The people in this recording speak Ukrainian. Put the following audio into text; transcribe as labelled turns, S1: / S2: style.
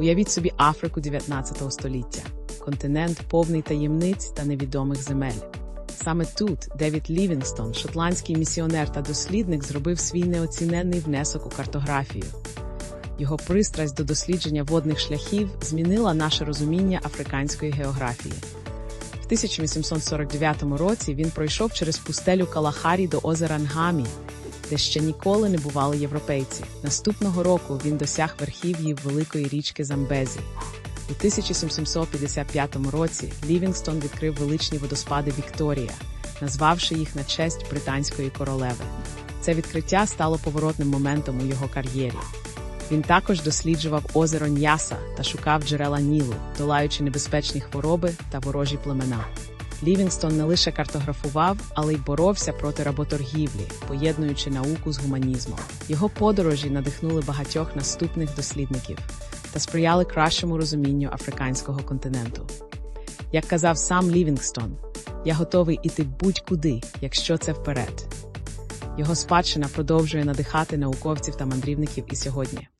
S1: Уявіть собі Африку 19 століття, континент повний таємниць та невідомих земель. Саме тут Девід Лівінгстон, шотландський місіонер та дослідник, зробив свій неоціненний внесок у картографію. Його пристрасть до дослідження водних шляхів змінила наше розуміння африканської географії. В 1849 році він пройшов через пустелю Калахарі до озера Нгамі, де ще ніколи не бували європейці. Наступного року він досяг верхів'їв великої річки Замбезі. У 1755 році Лівінгстон відкрив величні водоспади Вікторія, назвавши їх на честь британської королеви. Це відкриття стало поворотним моментом у його кар'єрі. Він також досліджував озеро Ньяса та шукав джерела Нілу, долаючи небезпечні хвороби та ворожі племена. Лівінгстон не лише картографував, але й боровся проти работоргівлі, поєднуючи науку з гуманізмом. Його подорожі надихнули багатьох наступних дослідників та сприяли кращому розумінню африканського континенту. Як казав сам Лівінгстон, я готовий іти будь-куди, якщо це вперед. Його спадщина продовжує надихати науковців та мандрівників і сьогодні.